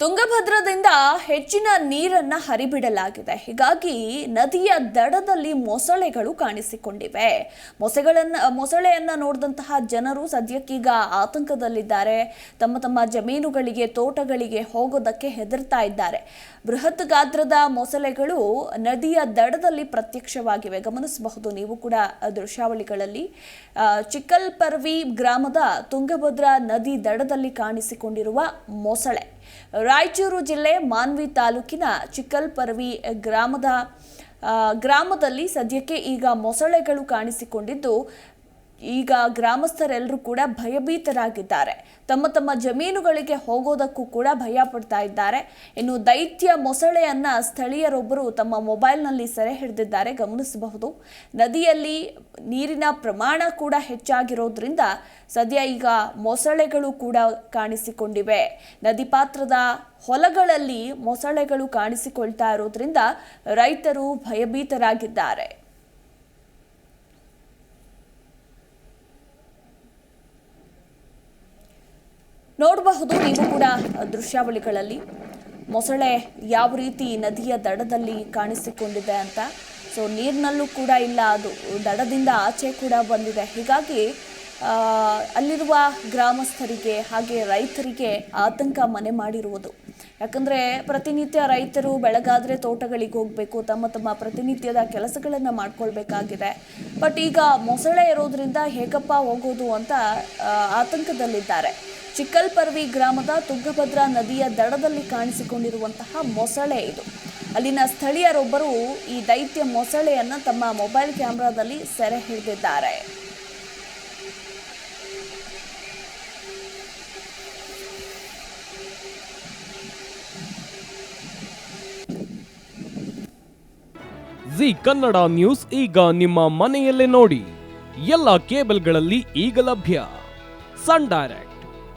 ತುಂಗಭದ್ರದಿಂದ ಹೆಚ್ಚಿನ ನೀರನ್ನ ಹರಿಬಿಡಲಾಗಿದೆ. ಹೀಗಾಗಿ ನದಿಯ ದಡದಲ್ಲಿ ಮೊಸಳೆಗಳು ಕಾಣಿಸಿಕೊಂಡಿವೆ. ಮೊಸೆಗಳನ್ನು, ಮೊಸಳೆಯನ್ನ ನೋಡಿದಂತಹ ಜನರು ಸದ್ಯಕ್ಕೀಗ ಆತಂಕದಲ್ಲಿದ್ದಾರೆ. ತಮ್ಮ ತಮ್ಮ ಜಮೀನುಗಳಿಗೆ, ತೋಟಗಳಿಗೆ ಹೋಗೋದಕ್ಕೆ ಹೆದರ್ತಾ ಇದ್ದಾರೆ. ಬೃಹತ್ ಗಾತ್ರದ ಮೊಸಳೆಗಳು ನದಿಯ ದಡದಲ್ಲಿ ಪ್ರತ್ಯಕ್ಷವಾಗಿವೆ. ಗಮನಿಸಬಹುದು, ನೀವು ಕೂಡ ದೃಶ್ಯಾವಳಿಗಳಲ್ಲಿ ಚಿಕ್ಕಲ್ಪರ್ವಿ ಗ್ರಾಮದ ತುಂಗಭದ್ರಾ ನದಿ ದಡದಲ್ಲಿ ಕಾಣಿಸಿಕೊಂಡಿರುವ ಮೊಸಳೆ. ರಾಯಚೂರು ಜಿಲ್ಲೆ ಮಾನ್ವಿ ತಾಲೂಕಿನ ಚಿಕ್ಕಲ್ಪರವಿ ಗ್ರಾಮದ ಗ್ರಾಮದಲ್ಲಿ ಸದ್ಯಕ್ಕೆ ಈಗ ಮೊಸಳೆಗಳು ಕಾಣಿಸಿಕೊಂಡಿದ್ದು ಈಗ ಗ್ರಾಮಸ್ಥರೆಲ್ಲರೂ ಕೂಡ ಭಯಭೀತರಾಗಿದ್ದಾರೆ. ತಮ್ಮ ತಮ್ಮ ಜಮೀನುಗಳಿಗೆ ಹೋಗೋದಕ್ಕೂ ಕೂಡ ಭಯ ಪಡ್ತಾ ಇದ್ದಾರೆ. ಇನ್ನು ದೈತ್ಯ ಮೊಸಳೆಯನ್ನ ಸ್ಥಳೀಯರೊಬ್ಬರು ತಮ್ಮ ಮೊಬೈಲ್ನಲ್ಲಿ ಸೆರೆ ಹಿಡಿದಿದ್ದಾರೆ. ಗಮನಿಸಬಹುದು, ನದಿಯಲ್ಲಿ ನೀರಿನ ಪ್ರಮಾಣ ಕೂಡ ಹೆಚ್ಚಾಗಿರೋದ್ರಿಂದ ಸದ್ಯ ಈಗ ಮೊಸಳೆಗಳು ಕೂಡ ಕಾಣಿಸಿಕೊಂಡಿವೆ. ನದಿ ಪಾತ್ರದ ಹೊಲಗಳಲ್ಲಿ ಮೊಸಳೆಗಳು ಕಾಣಿಸಿಕೊಳ್ತಾ ಇರೋದ್ರಿಂದ ರೈತರು ಭಯಭೀತರಾಗಿದ್ದಾರೆ. ನೋಡಬಹುದು ನೀವು ಕೂಡ ದೃಶ್ಯಾವಳಿಗಳಲ್ಲಿ ಮೊಸಳೆ ಯಾವ ರೀತಿ ನದಿಯ ದಡದಲ್ಲಿ ಕಾಣಿಸಿಕೊಂಡಿದೆ ಅಂತ. ಸೊ ನೀರಿನಲ್ಲೂ ಕೂಡ ಇಲ್ಲ, ಅದು ದಡದಿಂದ ಆಚೆ ಕೂಡ ಬಂದಿದೆ. ಹೀಗಾಗಿ ಅಲ್ಲಿರುವ ಗ್ರಾಮಸ್ಥರಿಗೆ ಹಾಗೆ ರೈತರಿಗೆ ಆತಂಕ ಮನೆ ಮಾಡಿರುವುದು. ಯಾಕಂದರೆ, ಪ್ರತಿನಿತ್ಯ ರೈತರು ಬೆಳಗಾದರೆ ತೋಟಗಳಿಗೆ ಹೋಗಬೇಕು, ತಮ್ಮ ತಮ್ಮ ಪ್ರತಿನಿತ್ಯದ ಕೆಲಸಗಳನ್ನು ಮಾಡ್ಕೊಳ್ಬೇಕಾಗಿದೆ. ಬಟ್ ಈಗ ಮೊಸಳೆ ಇರೋದ್ರಿಂದ ಹೇಗಪ್ಪ ಹೋಗೋದು ಅಂತ ಆತಂಕದಲ್ಲಿದ್ದಾರೆ. ಚಿಕ್ಕಲ್ಪರ್ವಿ ಗ್ರಾಮದ ತುಂಗಭದ್ರಾ ನದಿಯ ದಡದಲ್ಲಿ ಕಾಣಿಸಿಕೊಂಡಿರುವಂತಹ ಮೊಸಳೆ ಇದು. ಅಲ್ಲಿನ ಸ್ಥಳೀಯರೊಬ್ಬರು ಈ ದೈತ್ಯ ಮೊಸಳೆಯನ್ನು ತಮ್ಮ ಮೊಬೈಲ್ ಕ್ಯಾಮೆರಾದಲ್ಲಿ ಸೆರೆ ಹಿಡಿದಿದ್ದಾರೆ. ಜಿ ಕನ್ನಡ ನ್ಯೂಸ್ ಈಗ ನಿಮ್ಮ ಮನೆಯಲ್ಲೇ ನೋಡಿ. ಎಲ್ಲ ಕೇಬಲ್ಗಳಲ್ಲಿ ಈಗ ಲಭ್ಯ. Sun Direct.